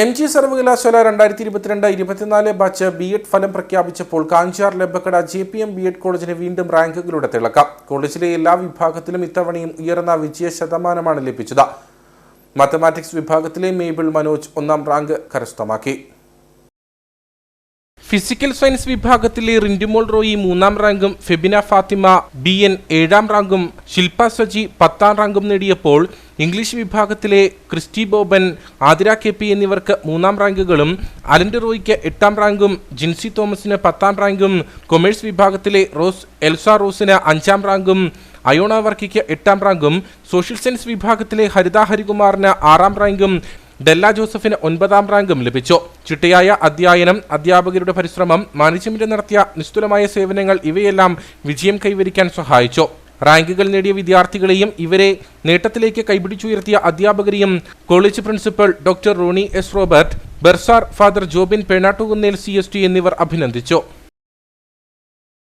M G സർവകലാശാല രണ്ടായിരത്തി ഇരുപത്തിരണ്ട് ഇരുപത്തിനാല് ബാച്ച് ബി എഡ് ഫലം പ്രഖ്യാപിച്ചപ്പോൾ Kanjar ലബക്കട J P M B Ed കോളേജിന് വീണ്ടും റാങ്കുകളുടെ തിളക്കം. കോളേജിലെ എല്ലാ വിഭാഗത്തിലും ഇത്തവണയും ഉയർന്ന വിജയ ശതമാനമാണ് ലഭിച്ചത്. മാത്തമാറ്റിക്സ് വിഭാഗത്തിലെ മേബിൾ മനോജ് ഒന്നാം റാങ്ക് കരസ്ഥമാക്കി. ഫിസിക്കൽ സയൻസ് വിഭാഗത്തിലെ റിൻഡുമോൾ റോയി മൂന്നാം റാങ്കും ഫെബിന ഫാത്തിമ ബി എൻ ഏഴാം റാങ്കും ശില്പ സജി പത്താം റാങ്കും നേടിയപ്പോൾ ഇംഗ്ലീഷ് വിഭാഗത്തിലെ ക്രിസ്റ്റി ബോബൻ ആതിര കെ പി എന്നിവർക്ക് മൂന്നാം റാങ്കുകളും അലൻഡ് റോയിക്ക് എട്ടാം റാങ്കും ജിൻസി തോമസിന് പത്താം റാങ്കും കൊമേഴ്സ് വിഭാഗത്തിലെ റോസ് എൽസ റോസിന് അഞ്ചാം റാങ്കും അയോണ വർക്കിക്ക് എട്ടാം റാങ്കും സോഷ്യൽ സയൻസ് വിഭാഗത്തിലെ ഹരിത ഹരികുമാറിന് ആറാം റാങ്കും ഡെല്ല ജോസഫിന് ഒൻപതാം റാങ്കും ലഭിച്ചു. ചിട്ടയായ അധ്യയനം അധ്യാപകരുടെ പരിശ്രമം മാനേജ്മെന്റ് നടത്തിയ നിസ്തുലമായ സേവനങ്ങൾ ഇവയെല്ലാം വിജയം കൈവരിക്കാൻ സഹായിച്ചു. റാങ്കുകൾ നേടിയ വിദ്യാർത്ഥികളെയും ഇവരെ നേട്ടത്തിലേക്ക് കൈപിടിച്ചുയർത്തിയ അധ്യാപകരെയും college principal doctor Rony S Robert bursar father Jobin Penattukunnel C എന്നിവർ അഭിനന്ദിച്ചു.